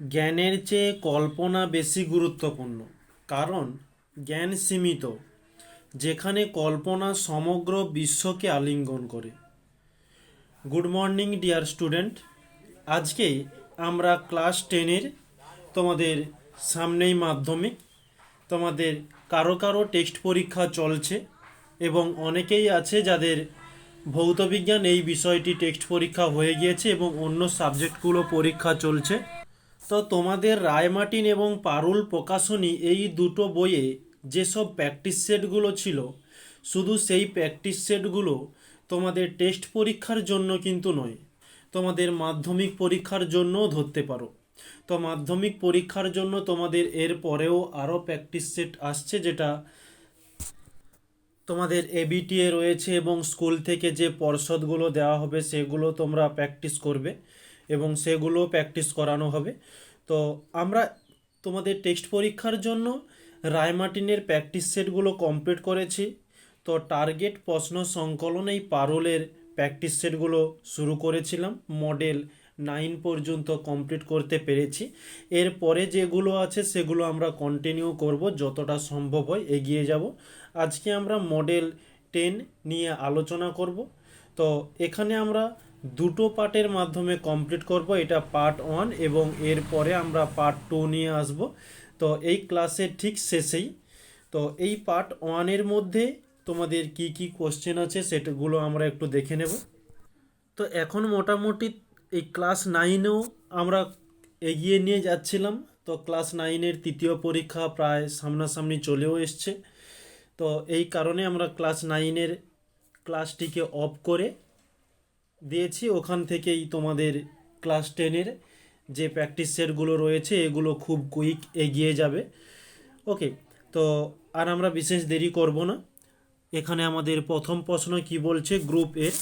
জ্ঞানের চেয়ে কল্পনা বেশি গুরুত্বপূর্ণ। কারণ, জ্ঞান সীমিত, যেখানে কল্পনা সমগ্র বিশ্বকে আলিঙ্গন করে। Good morning, dear student. আজকে আমরা ক্লাস টেনের তোমাদের সামনেই মাধ্যমিক, তোমাদের কারও কারও টেক্সট পরীক্ষা চলছে এবং অনেকেই আছে যাদের ভৌতবিজ্ঞান এই বিষয়টি টেক্সট পরীক্ষা হয়ে গিয়েছে এবং অন্য সাবজেক্টগুলো পরীক্ষা চলছে। তো তোমাদের রায়মার্টিন এবং পারুল প্রকাশনী এই দুটো বইয়ে যেসব প্র্যাকটিস সেটগুলো ছিল, শুধু সেই প্র্যাকটিস সেটগুলো তোমাদের টেস্ট পরীক্ষার জন্য কিন্তু নয়, তোমাদের মাধ্যমিক পরীক্ষার জন্যও ধরতে পারো। তো মাধ্যমিক পরীক্ষার জন্য তোমাদের এর পরেও আরও প্র্যাকটিস সেট আসছে যেটা তোমাদের এবিটিএ রয়েছে এবং স্কুল থেকে যে পর্ষদগুলো দেওয়া হবে সেগুলো তোমরা প্র্যাকটিস করবে। এবং সেগুলো প্র্যাকটিস করানো হবে। তো আমরা তোমাদের টেক্সট পরীক্ষার জন্য রায়মার্টিনের প্র্যাকটিস সেটগুলো কমপ্লিট করেছি। তো টার্গেট, প্রশ্ন, সংকলন এই পারোলের প্র্যাকটিস সেটগুলো শুরু করেছিলাম। মডেল নাইন পর্যন্ত কমপ্লিট করতে পেরেছি। এরপরে যেগুলো আছে সেগুলো আমরা কন্টিনিউ করব, যতটা সম্ভব হয় এগিয়ে যাব। আজকে আমরা মডেল টেন নিয়ে আলোচনা করব। তো এখানে আমরা দুটো পার্টের মাধ্যমে কমপ্লিট করব, এটা পার্ট ওয়ান এবং এরপরে আমরা পার্ট টু নিয়ে আসব। তো এই ক্লাসের ঠিক শেষেই, তো এই পার্ট ওয়ানের মধ্যে তোমাদের কি কি কোশ্চেন আছে সেটাগুলো আমরা একটু দেখে নেব। তো এখন মোটামুটি এই ক্লাস নাইনেও আমরা এগিয়ে নিয়ে যাচ্ছিলাম। তো ক্লাস নাইনের তৃতীয় পরীক্ষা প্রায় সামনাসামনি চলেও এসছে। তো এই কারণে আমরা ক্লাস নাইনের ক্লাসটিকে অফ করে দিয়েছি, ওখান থেকেই তোমাদের ক্লাস টেনের যে প্র্যাকটিস সেটগুলো রয়েছে, এগুলো খুব কুইক এগিয়ে যাবে। ওকে তো আর আমরা বিশেষ দেরি করব না। এখানে আমাদের প্রথম প্রশ্ন কি বলছে গ্রুপ এর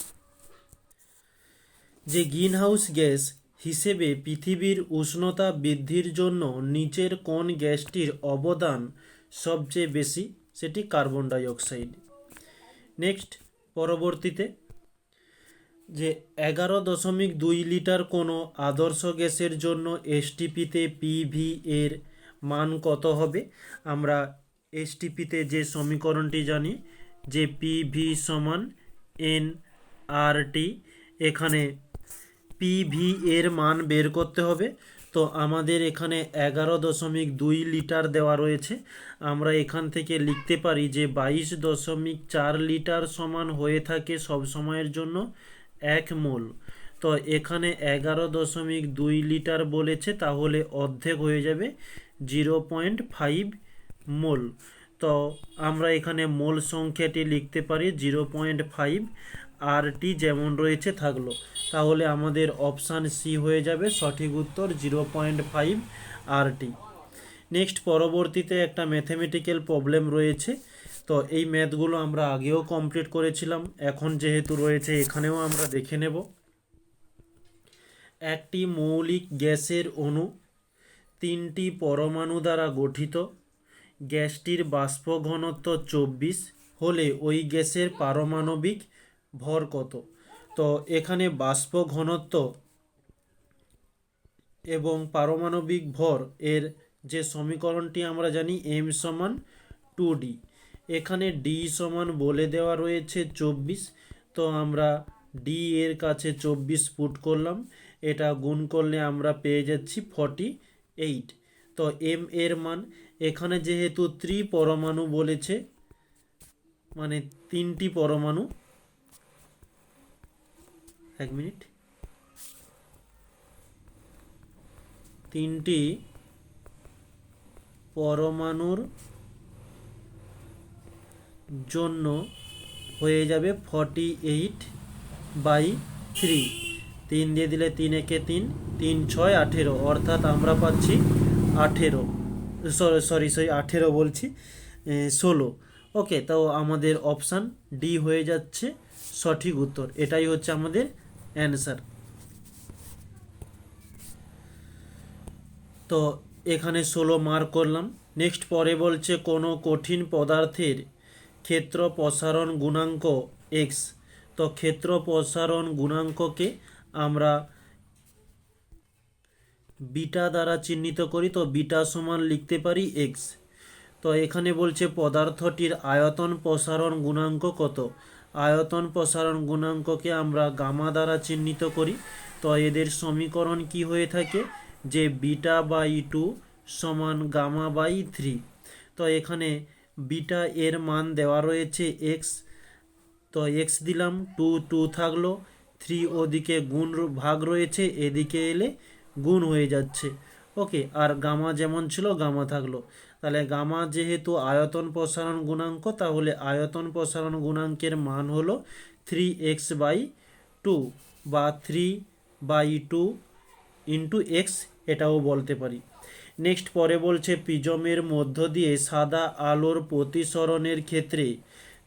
যে গ্রিন হাউস গ্যাস হিসেবে পৃথিবীর উষ্ণতা বৃদ্ধির জন্য নিচের কোন গ্যাসটির অবদান সবচেয়ে বেশি? সেটি কার্বন ডাই অক্সাইড নেক্সট পরবর্তীতে যে এগারো দশমিক দুই লিটার কোনো আদর্শ গ্যাসের জন্য এসটিপিতে পিভি এর মান কত হবে? আমরা এসটিপিতে যে সমীকরণটি জানি, যে পিভি সমান এন আর টি, এখানে পিভি এর মান বের করতে হবে। তো আমাদের এখানে এগারো দশমিক দুই লিটার দেওয়া রয়েছে। আমরা এখান থেকে লিখতে পারি যে বাইশ দশমিক চার লিটার সমান হয়ে থাকে সব সময়ের জন্য। এক মোল। তো এখানে এগারো দশমিক দুই লিটার বলেছে, তাহলে অর্ধেক হয়ে যাবে জিরো পয়েন্ট ফাইভ মোল। তো আমরা এখানে মোল সংখ্যাটি লিখতে পারি zero point five, R T যেমন রয়েছে থাকল। তাহলে আমাদের অপশান সি হয়ে যাবে, সঠিক উত্তর zero point five R T. Next, পরবর্তীতে একটা ম্যাথমেটিক্যাল প্রবলেম রয়েছে। তো এই ম্যাথগুলো আমরা আগেও কমপ্লিট করেছিলাম। এখন যেহেতু রয়েছে, এখানেও আমরা দেখে নেব। একটি মৌলিক গ্যাসের অণু, তিনটি পরমাণু দ্বারা গঠিত। গ্যাসটির বাষ্প ঘনত্ব চব্বিশ, হলে ওই গ্যাসের পারমাণবিক ভর কত? তো এখানে বাষ্প ঘনত্ব এবং পারমাণবিক ভর এর যে সমীকরণটি আমরা জানি এম সমান টু ডি এখানে ডি সমান বলে দেওয়া রয়েছে চব্বিশ। তো আমরা ডি এর কাছে চব্বিশ পুট করলাম। এটা গুণ করলে আমরা পেয়ে যাচ্ছি ফর্টি এইট তো এম এর মান, এখানে যেহেতু ত্রি পরমাণু বলেছে মানে তিনটি পরমাণু। এক মিনিট। তিনটি পরমাণুর জন্য হয়ে যাবে ফর্টি এইট বাই থ্রি তিন দিয়ে দিলে তিন একে তিন তিন ছয় আঠেরো। অর্থাৎ আমরা পাচ্ছি আঠেরো। সরি সরি সরি, আঠেরো বলছি ষোলো। ওকে, তো আমাদের অপশান ডি হয়ে যাচ্ছে সঠিক উত্তর। এটাই হচ্ছে আমাদের অ্যান্সার তো এখানে ষোলো মার্ক করলাম। নেক্সট পরে বলছে কোনো কঠিন পদার্থের ক্ষেত্র প্রসারণ গুণাঙ্ক এক্স তো ক্ষেত্র প্রসারণ গুণাঙ্ককে আমরা বিটা দ্বারা চিহ্নিত করি, তো বিটা সমান লিখতে পারি এক্স তো এখানে বলছে পদার্থটির আয়তন প্রসারণ গুণাঙ্ক কত? আয়তন প্রসারণ গুণাঙ্ককে আমরা গামা দ্বারা চিহ্নিত করি। তো এদের সমীকরণ কি হয়ে থাকে? যে বিটা বাই টু সমান গামা বাই থ্রি। তো এখানে বিটা এর মান দেওয়া রয়েছে এক্স। তো এক্স দিলাম, টু টু থাকল। থ্রি ওদিকে গুণ ভাগ রয়েছে, এদিকে এলে গুণ হয়ে যাচ্ছে। ওকে, আর গামা যেমন ছিল, গামা থাকল। তাহলে গামা যেহেতু আয়তন প্রসারণ গুণাঙ্ক, তাহলে আয়তন প্রসারণ গুণাঙ্কের মান হলো থ্রি এক্স বাই টু বা three by two into X, এটাও বলতে পারি। নেক্সট পরে বলছে প্রিজমের মধ্য দিয়ে সাদা আলোর প্রতিসরণের ক্ষেত্রে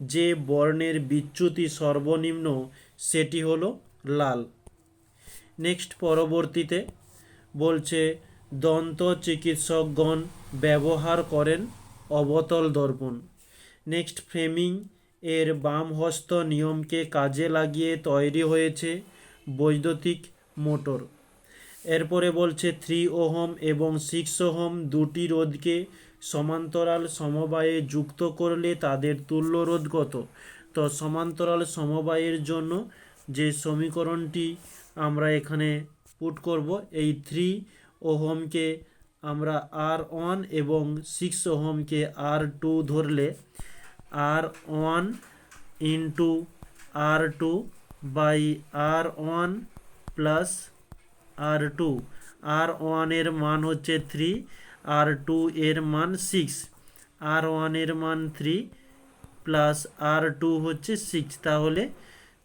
যে বর্ণের বিচ্যুতি সর্বনিম্ন, সেটি হলো লাল। নেক্সট পরবর্তীতে বলছে, দন্ত চিকিৎসকগণ ব্যবহার করেন অবতল দর্পণ। নেক্সট, ফ্রেমিং এর বাম হস্ত নিয়মকে কাজে লাগিয়ে তৈরি হয়েছে বৈদ্যুতিক মোটর। এরপরে বলছে থ্রি ওহম এবং সিক্স ওহম দুটি রোধকে সমান্তরাল সমবায়ে যুক্ত করলে তাদের তুল্য রোধ কত? তো সমান্তরাল সমবায়ের জন্য যে সমীকরণটি আমরা এখানে পুট করব, এই থ্রি ওহমকে আমরা আর ওয়ান এবং সিক্স ওহমকে আর টু ধরলে R one into R two by R one plus R two. R ওয়ানের মান হচ্ছে থ্রি আর টু এর মান সিক্স আর ওয়ানের মান থ্রি প্লাস আর টু হচ্ছে সিক্স তাহলে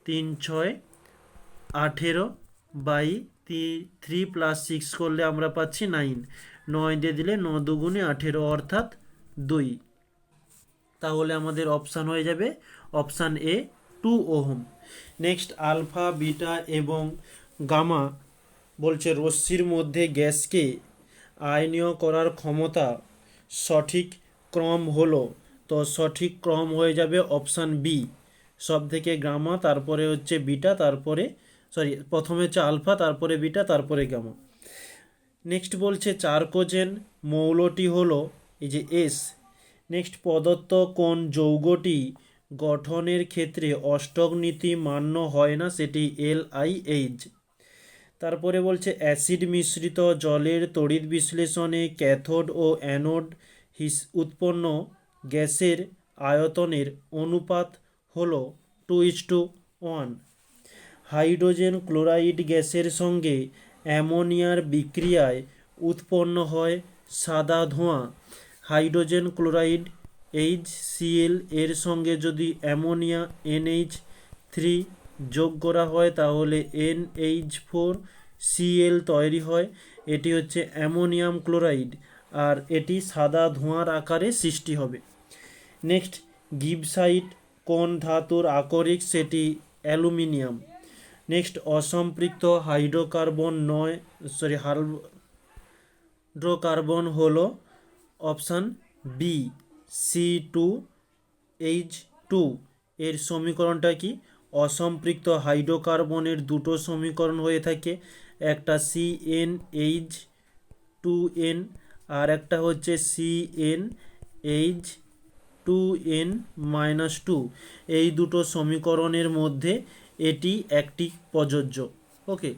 তিন, ছয়, আঠেরো বাই থ্রি প্লাস সিক্স করলে আমরা পাচ্ছি নাইন নয় দিয়ে দিলে ন দুগুণে আঠেরো অর্থাৎ দুই। তাহলে আমাদের অপশান হয়ে যাবে option A two ohm. Next alpha beta এবং গামা বলছে, রশ্মির মধ্যে গ্যাসকে আয়নীয় করার ক্ষমতা সঠিক ক্রম হলো, তো সঠিক ক্রম হয়ে যাবে অপশান বি। সব থেকে গামা, তারপরে হচ্ছে বিটা, তারপরে, সরি, প্রথমে হচ্ছে আলফা, তারপরে বিটা, তারপরে গামা। নেক্সট বলছে, চারকোজেন মৌলটি হলো, এই যে এস, নেক্সট প্রদত্ত কোন যৌগটি গঠনের ক্ষেত্রে অষ্টক নীতি মান্য হয় না, সেটি এল আই এইচ। তারপরে বলছে অ্যাসিড মিশ্রিত জলের তড়িৎ বিশ্লেষণে ক্যাথোড ও অ্যানোড হিস উৎপন্ন গ্যাসের আয়তনের অনুপাত হল two is two one. Hydrogen chloride গ্যাসের সঙ্গে অ্যামোনিয়ার বিক্রিয়ায় উৎপন্ন হয় সাদা ধোঁয়া। হাইড্রোজেন ক্লোরাইড এইচ সিএল এর সঙ্গে যদি অ্যামোনিয়া এনএইচ থ্রি যোগ করা হয় তাহলে এনএইচ ফোর সিএল তৈরি হয়। এটি হচ্ছে অ্যামোনিয়াম ক্লোরাইড আর এটি সাদা ধোঁয়ার আকারে সৃষ্টি হবে। নেক্সট, গিবসাইট কোন ধাতুর আকরিক, সেটি অ্যালুমিনিয়াম। নেক্সট, অসম্পৃক্ত হাইড্রোকার্বন নয়, সরি হাইড্রোকার্বন হল option B, C two H two. এর সমীকরণটা কি? অসম্পৃক্ত হাইড্রোকার্বনের দুটো সমীকরণ হয়ে থাকে, একটা C N H two N আর একটা হচ্ছে C N H two N minus two এই দুটো সমীকরণের মধ্যে এটি একটি প্রযোজ্য। ওকে,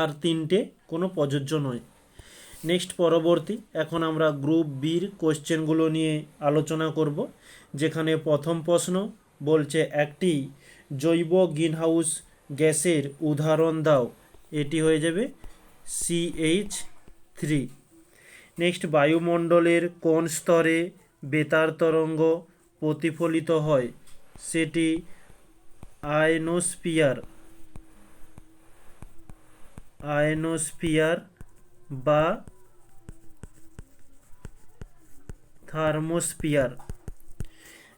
আর তিনটে কোনো প্রযোজ্য নয়। নেক্সট পরবর্তী, এখন আমরা গ্রুপ বির কোশ্চেনগুলো নিয়ে আলোচনা করব, যেখানে প্রথম প্রশ্ন বলছে একটি জৈব গ্রিনহাউস গ্যাসের উদাহরণ দাও। এটি হয়ে যাবে সিএইচ থ্রি নেক্সট, বায়ুমণ্ডলের কোন স্তরে বেতার তরঙ্গ প্রতিফলিত হয়? সেটি আয়নোস্পিয়ার আয়নোস্পিয়ার বা থার্মোস্পিয়ার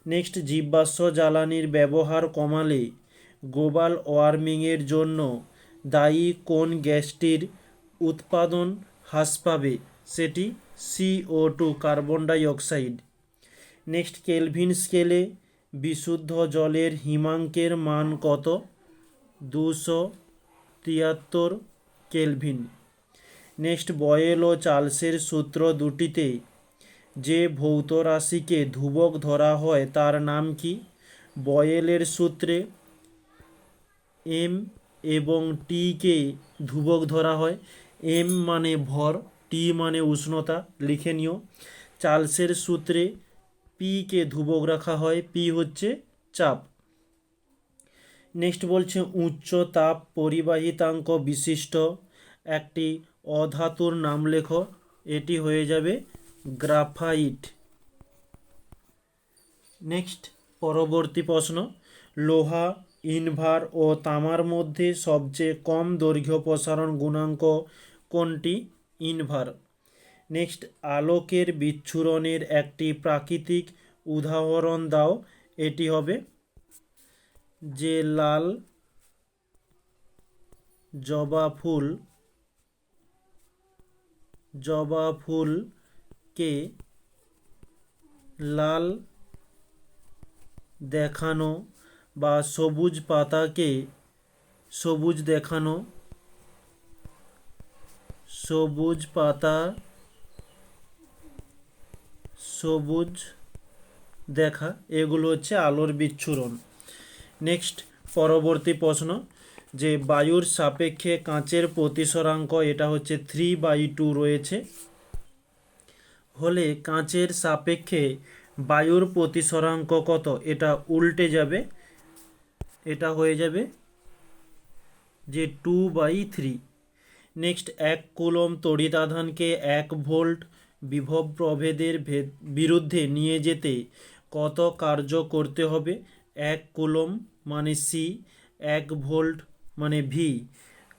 নেক্সট জীবাশ্ম জ্বালানির ব্যবহার কমালে গ্লোবাল ওয়ার্মিংয়ের জন্য দায়ী কোন গ্যাসটির উৎপাদন হ্রাস পাবে? সেটি CO two carbon dioxide next, kelvin স্কেলে বিশুদ্ধ জলের হিমাঙ্কের মান কত? দুশো তিয়াত্তর কেলভিন। নেক্সট, বয়েল ও চার্লসের সূত্র দুটিতে যে ভৌত রাশিকে ধ্রুবক ধরা হয় তার নাম কি? বয়েলের সূত্রে এম এবং টিকে ধ্রুবক ধরা হয়। এম মানে ভর, টি মানে উষ্ণতা, লিখে নিও। চার্লসের সূত্রে পিকে ধ্রুবক রাখা হয়, পি হচ্ছে চাপ। নেক্সট বলছে, উচ্চ তাপ পরিবাহিতাঙ্ক বিশিষ্ট একটি অধাতুর নাম লেখো। এটি হয়ে যাবে গ্রাফাইট। নেক্সট, পরবর্তী প্রশ্ন। লোহা, ইনভার ও তামার মধ্যে সবচেয়ে কম দৈর্ঘ্য প্রসারণ গুণাঙ্ক কোনটি? ইনভার। নেক্সট, আলোকের বিচ্ছুরণের একটি প্রাকৃতিক উদাহরণ দাও। এটি হবে যে লাল জবা ফুল, জবা ফুলকে লাল দেখানো বা সবুজ পাতাকে সবুজ দেখানো? সবুজ পাতা সবুজ দেখা, এগুলো হচ্ছে আলোর বিচ্ছুরণ। নেক্সট, পরবর্তী প্রশ্ন, যে বায়ুর সাপেক্ষে কাঁচের প্রতিসরাঙ্ক, এটা হচ্ছে থ্রি বাই টু রয়েছে। হলে কাঁচের সাপেক্ষে বায়ুর প্রতিসরাঙ্ক কত এটা উল্টে যাবে, এটা হয়ে যাবে যে টু বাই থ্রি। নেক্সট, এক কুলম তড়িৎ আধানকে এক ভোল্ট বিভব প্রভেদের ভেদ- বিরুদ্ধে নিয়ে যেতে কত কার্য করতে হবে? এক কুলম মানে সি এক ভোল্ট মানে ভি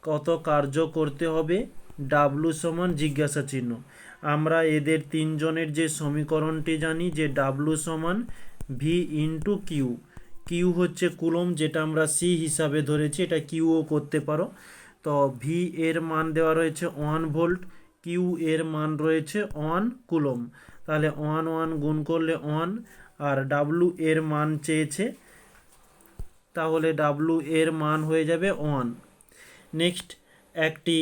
কত কার্য করতে হবে? ডাব্লু সমান জিজ্ঞাসা চিহ্ন আমরা এদের তিনজনের যে সমীকরণটি জানি, যে ডাব্লু সমান ভি ইন্টু কিউ কিউ হচ্ছে কুলম যেটা আমরা সি হিসাবে ধরেছি, এটা কিউও করতে পারো। তো ভি এর মান দেওয়া রয়েছে ওয়ান ভোল্ট কিউ এর মান রয়েছে ওয়ান কুলম তাহলে ওয়ান ওয়ান গুণ করলে ওয়ান আর ডাব্লু এর মান চেয়েছে, তাহলে ডাব্লু এর মান হয়ে যাবে ওয়ান নেক্সট একটি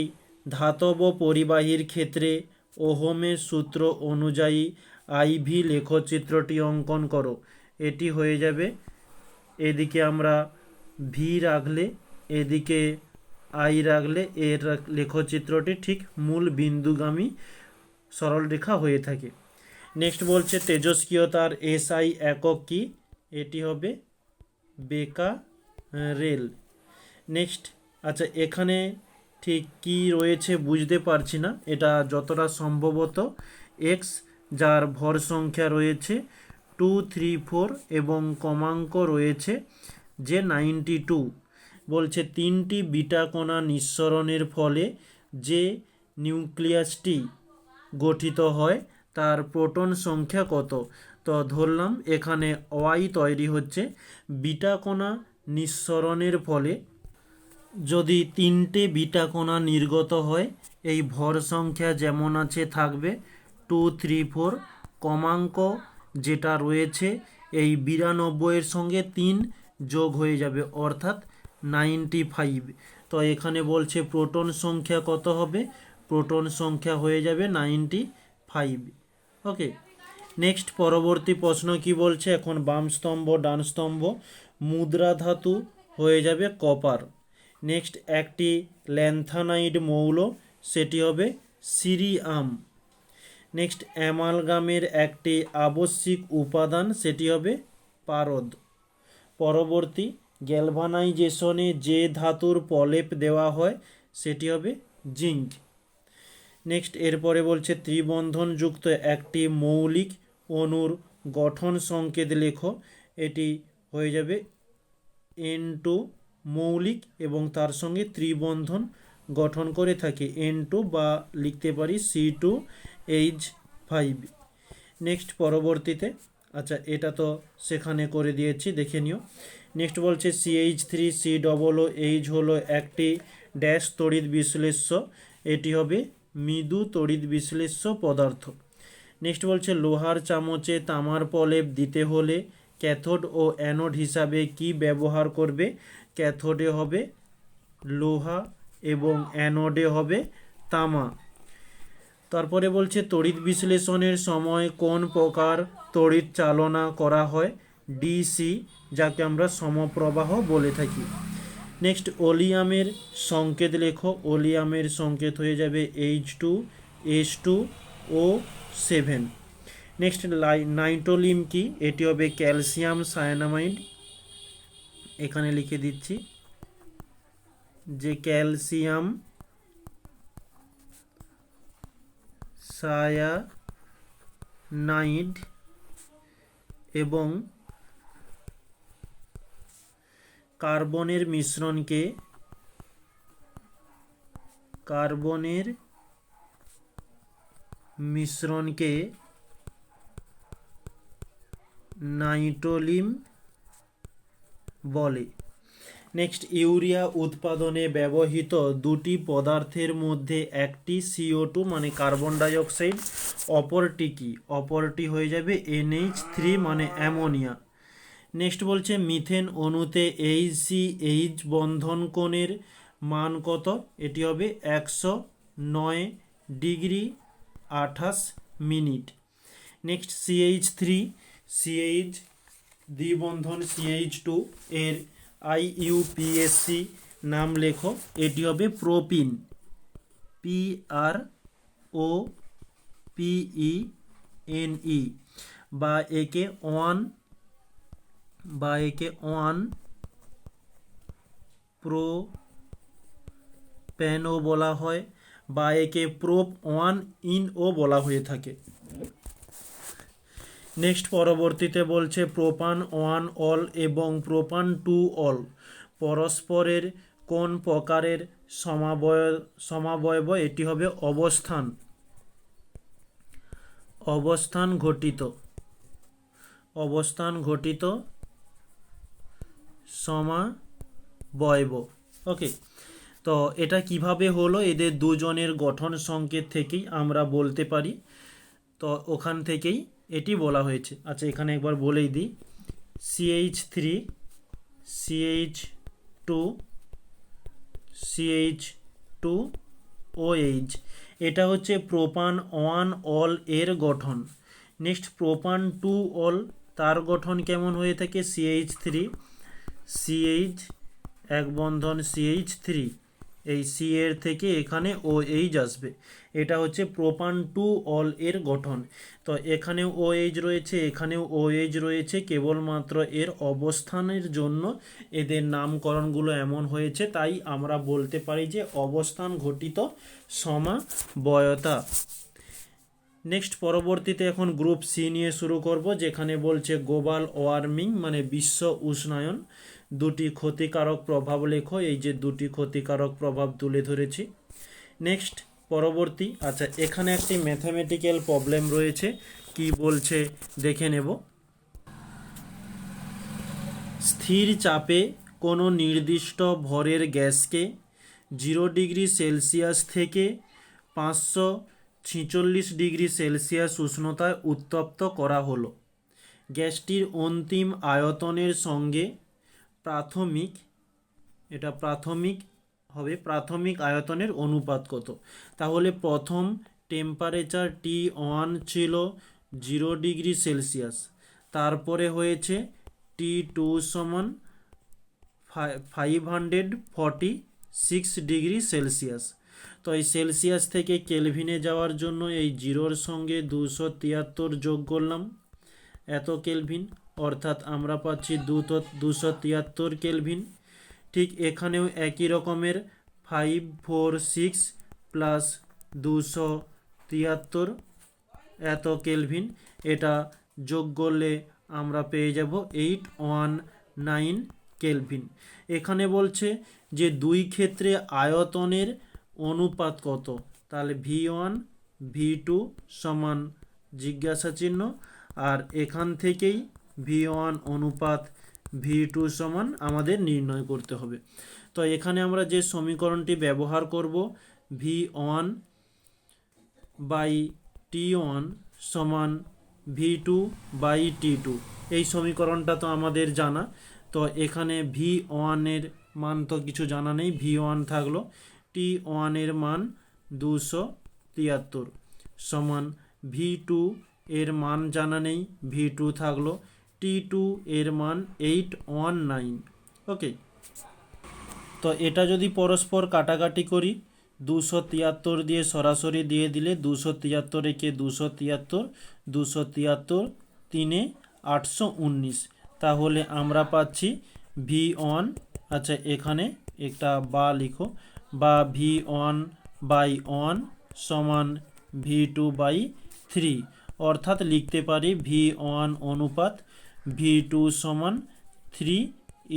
ধাতব পরিবাহীর ক্ষেত্রে ওহমের সূত্র অনুযায়ী আইভি লেখচিত্রটি অঙ্কন করো। এটি হয়ে যাবে, এদিকে আমরা ভি রাখলে, এদিকে আই রাখলে, এর লেখচিত্রটি ঠিক মূল বিন্দুগামী সরলরেখা হয়ে থাকে। নেক্সট বলছে, তেজস্ক্রিয়তার এসআই একক কি? এটি হবে বেকা রেল নেক্সট আচ্ছা এখানে ঠিক কি রয়েছে বুঝতে পারছি না। এটা যতটা সম্ভবত এক্স যার ভর সংখ্যা রয়েছে টু থ্রি ফোর এবং কমাঙ্ক রয়েছে যে নাইনটি টু বলছে তিনটি বিটা কণা নিঃসরণের ফলে যে নিউক্লিয়াসটি গঠিত হয়, তার প্রোটন সংখ্যা কত? তো ধরলাম এখানে ওয়াই তৈরি হচ্ছে বিটা কণা নিঃসরণের ফলে যদি তিনটে বিটা কণা নির্গত হয়, এই ভর সংখ্যা যেমন আছে থাকবে টু থ্রি ফোর কমাঙ্ক যেটা রয়েছে, এই বিরানব্বইয়ের সঙ্গে তিন যোগ হয়ে যাবে, অর্থাৎ নাইনটি ফাইভ তো এখানে বলছে প্রোটন সংখ্যা কত হবে? প্রোটন সংখ্যা হয়ে যাবে নাইনটি ফাইভ ওকে, নেক্সট পরবর্তী প্রশ্ন কি বলছে? এখন বাম স্তম্ভ, ডান স্তম্ভ, মুদ্রা ধাতু হয়ে যাবে কপার। নেক্সট একটি ল্যান্থানাইড মৌল, সেটি হবে সিরিয়াম নেক্সট অ্যামালগামের একটি আবশ্যিক উপাদান, সেটি হবে পারদ। পরবর্তী গ্যালভানাইজেশনে যে ধাতুর প্রলেপ দেওয়া হয়, সেটি হবে জিঙ্ক। নেক্সট এরপরে বলছে, ত্রিবন্ধনযুক্ত একটি মৌলিক অণুর গঠন সংকেত লেখো। এটি হয়ে যাবে এন টু মৌলিক এবং তার সঙ্গে ত্রিবন্ধন গঠন করে থাকে। এন টু বা লিখতে পারি C two H five next পরবর্তীতে আচ্ছা এটা তো সেখানে করে দিয়েছি, দেখে নিও। নেক্সট বলছে CH three C double O H হলো একটি ড্যাশ তড়িৎ বিশ্লেষ্য। এটি হবে মৃদু তড়িৎ বিশ্লেষ্য পদার্থ। নেক্সট বলছে লোহার চামচে তামার প্রলেপ দিতে হলে ক্যাথোড ও অ্যানোড হিসাবে কি ব্যবহার করবে? ক্যাথোডে হবে, লোহা এবং অ্যানোডে হবে, তামা। তারপরে বলছে, তড়িৎ বিশ্লেষণের সময় কোন প্রকার তড়িৎ চালনা করা হয়? ডিসি, যাকে আমরা সমপ্রবাহ বলে থাকি। নেক্সট, ওলিয়ামের সংকেত লেখো। ওলিয়ামের সংকেত হয়ে যাবে H two, S two O seven. Next nitrolim কি? এটি হবে ক্যালসিয়াম সায়ানামাইড এখানে লিখে দিচ্ছি যে ক্যালসিয়াম সায়ানাইড এবং কার্বনের মিশ্রণকে কার্বনের মিশ্রণকে নাইট্রোলিম বলে। নেক্সট ইউরিয়া উৎপাদনে ব্যবহৃত দুটি পদার্থের মধ্যে একটি সিও টু মানে কার্বন ডাইঅক্সাইড অপরটি কি? অপরটি হয়ে যাবে এনএইচ থ্রি মানে অ্যামোনিয়া। নেক্সট বলছে, মিথেন অণুতে এইচ সি এইচ বন্ধন কোণের মান কত? এটি হবে একশো নয় ডিগ্রি আঠাশ minute. Next CH three CH দ্বিবন্ধন CH two এর আইইউপিএসসি নাম লেখো। এটি হবে propyne. P R O P E N E বা একে ওয়ান বা একে ওয়ান প্রো প্যানও বলা হয়, বা একে প্রোপ ওয়ান ইন ও বলা হয়ে থাকে। নেক্সট পরবর্তীতে বলছে প্রোপান ওয়ান অল এবং প্রোপান টু অল। পরস্পরের কোন প্রকারের সমাবয়, সমাবয়ব এটি হবে অবস্থান। অবস্থান ঘটিত। অবস্থান ঘটিত সমাবয়ব। ওকে, তো এটা কীভাবে হলো? এদের দুজনের গঠন সংকেত থেকেই আমরা বলতে পারি। তো ওখান থেকেই এটি বলা হয়েছে। আচ্ছা এখানে একবার বলেই দিই। CH three CH two CH two OH এটা হচ্ছে প্রোপান ওয়ান অল এর গঠন। নেক্সট, প্রোপান টু অল, তার গঠন কেমন হয়ে থাকে? সিএইচ থ্রি সিএইচ এক বন্ধন সিএইচ থ্রি এই সি এর থেকে এখানে ও এইচ আসবে। এটা হচ্ছে প্রোপান টু অল এর গঠন। তো এখানেও ও এইচ রয়েছে এখানেও ও এইচ রয়েছে, কেবলমাত্র এর অবস্থানের জন্য এদের নামকরণগুলো এমন হয়েছে, তাই আমরা বলতে পারি যে অবস্থান ঘটিত সমাবয়তা। নেক্সট পরবর্তীতে এখন গ্রুপ সি নিয়ে শুরু করব, যেখানে বলছে গ্লোবাল ওয়ার্মিং মানে বিশ্ব উষ্ণায়ন। দুটি ক্ষতিকারক প্রভাব লেখো, এই যে দুটি ক্ষতিকারক প্রভাব তুলে ধরেছি। নেক্সট, পরবর্তী আচ্ছা এখানে একটি ম্যাথামেটিক্যাল প্রবলেম রয়েছে, কি বলছে দেখে নেব। স্থির চাপে কোনো নির্দিষ্ট ভরের গ্যাসকে জিরো ডিগ্রি সেলসিয়াস থেকে পাঁচশো ছিচল্লিশ ডিগ্রি সেলসিয়াস উষ্ণতায় উত্তপ্ত করা হলো। গ্যাসটির অন্তিম আয়তনের সঙ্গে প্রাথমিক, এটা প্রাথমিক হবে, প্রাথমিক আয়তনের অনুপাত কত? তাহলে প্রথম টেম্পারেচার টি ওয়ান ছিল জিরো ডিগ্রি সেলসিয়াস তারপরে হয়েছে টি টু সমান five hundred forty six degree celsius তো এই সেলসিয়াস থেকে কেলভিনে যাওয়ার জন্য এই জিরোর সঙ্গে দুশো তিয়াত্তর যোগ করলাম। এত কেলভিন অর্থাৎ আমরা পাচ্ছি দুটো দুশো তিয়াত্তর কেলভিন। ঠিক এখানেও একই রকমের ফাইভ, ফোর, সিক্স প্লাস দুশো তিয়াত্তর এত কেলভিন। এটা যোগ করলে আমরা পেয়ে যাব এইট ওয়ান নাইন কেলভিন। এখানে বলছে যে দুই ক্ষেত্রে আয়তনের অনুপাত কত? তাহলে ভি ওয়ান, ভি টু সমান জিজ্ঞাসা চিহ্ন আর এখান থেকেই ভি ওয়ান অনুপাত ভি টু সমান আমাদের নির্ণয় করতে হবে। তো এখানে আমরা যে সমীকরণটি ব্যবহার করব V one by T one সমান V two by T two এই সমীকরণটা তো আমাদের জানা। তো এখানে ভি ওয়ানের মান তো কিছু জানা নেই ভি ওয়ান থাকল। টি ওয়ানের মান দুশো তিয়াত্তর সমান ভি টু এর মান জানা নেই ভি টু থাকল। টি টু এর মান এইট ওয়ান নাইন। ওকে। তো এটা যদি পরস্পর কাটাকাটি করি, দুশো তিয়াত্তর দিয়ে সরাসরি দিয়ে দিলে দুশো তিয়াত্তর একে দুশো তিয়াত্তর দুশো তিয়াত্তর তিনে আটশো উনিশ। তাহলে আমরা পাচ্ছি ভি ওয়ান। আচ্ছা এখানে একটা বা লিখো। বা ভি ওয়ান বাই ওয়ান সমান ভি টু বাই থ্রি। অর্থাৎ লিখতে পারি ভি ওয়ান অনুপাত ভি টু সমান থ্রি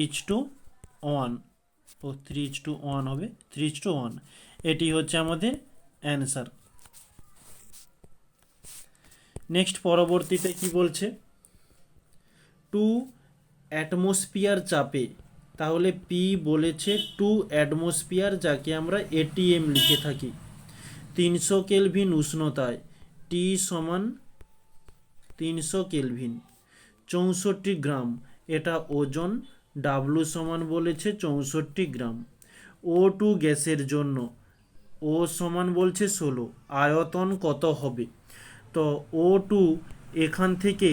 ইচ টু ওয়ান ও থ্রি ইচ টু ওয়ান হবে থ্রি ইচ টু ওয়ান এটি হচ্ছে আমাদের অ্যান্সার। নেক্সট পরবর্তীতে কি বলছে? টু অ্যাটমসফিয়ার চাপে। তাহলে পি বলেছে টু অ্যাটমসফিয়ার যাকে আমরা এটিএম লিখে থাকি। তিনশো কেলভিন উষ্ণতায়। টি সমান তিনশো কেলভিন। চৌষট্টি গ্রাম। এটা ওজন ডাব্লু সমান বলেছে চৌষট্টি গ্রাম। ও টু গ্যাসের জন্য ও সমান বলছে ষোলো। আয়তন কত হবে? তো ও টু এখান থেকে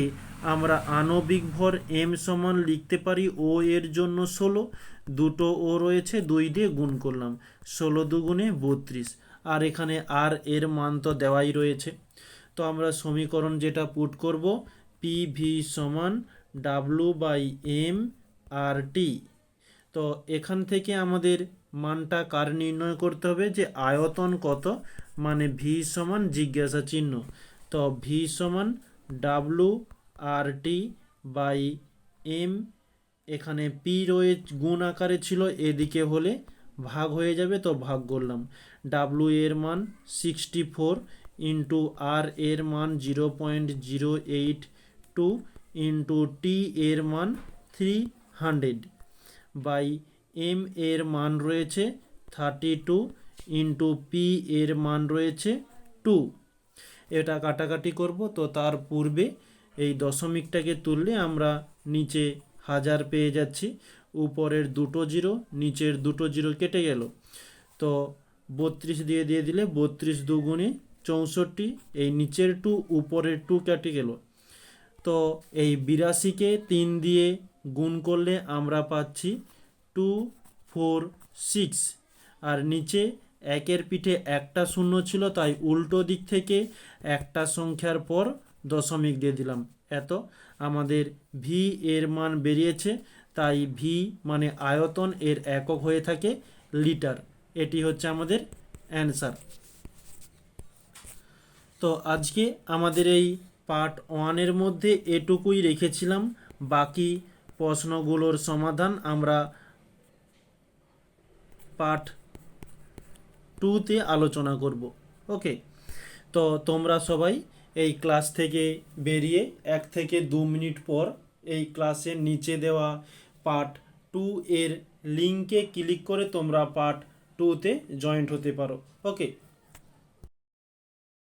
আমরা আণবিক ভর এম সমান লিখতে পারি ও এর জন্য ষোলো। দুটো ও রয়েছে, দুই দিয়ে গুণ করলাম। ষোলো দুগুণে বত্রিশ। আর এখানে আর এর মান তো দেওয়াই রয়েছে। তো আমরা সমীকরণ যেটা পুট করব পি ভি সমান W by M R T তো এখান থেকে আমাদের মানটা কার নির্ণয় করতে হবে? যে আয়তন কত? মানে ভি সমান জিজ্ঞাসা চিহ্ন। তো ভি সমান W R T by M এখানে পি রয়ে গুণ আকারে ছিল, এদিকে হলে ভাগ হয়ে যাবে, তো ভাগ করলাম। ডাব্লু এর মান সিক্সটি ফোর ইন্টু আর এর মান zero point zero eight two into T এর মান থ্রি হান্ড্রেড বাই এম এর মান রয়েছে থার্টি টু ইন্টু পি এর মান রয়েছে টু এটা কাটাকাটি করব, তো তার পূর্বে এই দশমিকটাকে তুললে আমরা নিচে হাজার পেয়ে যাচ্ছি, উপরের দুটো জিরো, নিচের দুটো জিরো কেটে গেল। তো বত্রিশ দিয়ে দিয়ে দিলে বত্রিশ দুগুণে চৌষট্টি, এই নিচের টু উপরের টু কেটে গেল। তো এই বিরাশিকে তিন দিয়ে গুণ করলে আমরা পাচ্ছি টু, ফোর, সিক্স। আর নিচে একের পিঠে একটা শূন্য ছিল, তাই উল্টো দিক থেকে একটা সংখ্যার পর দশমিক দিয়ে দিলাম। এত আমাদের ভি এর মান বেরিয়েছে, তাই ভি মানে আয়তন এর একক হয়ে থাকে লিটার। এটি হচ্ছে আমাদের অ্যান্সার। তো আজকে আমাদের এই পার্ট ওয়ানের মধ্যে এটুকুই রেখেছিলাম। বাকি প্রশ্নগুলোর সমাধান আমরা পার্ট টুতে আলোচনা করব। ওকে? তো তোমরা সবাই এই ক্লাস থেকে বেরিয়ে এক থেকে দু মিনিট পর এই ক্লাসের নিচে দেওয়া পার্ট টু এর লিঙ্কে ক্লিক করে তোমরা পার্ট টুতে জয়েন্ট হতে পারো। ওকে?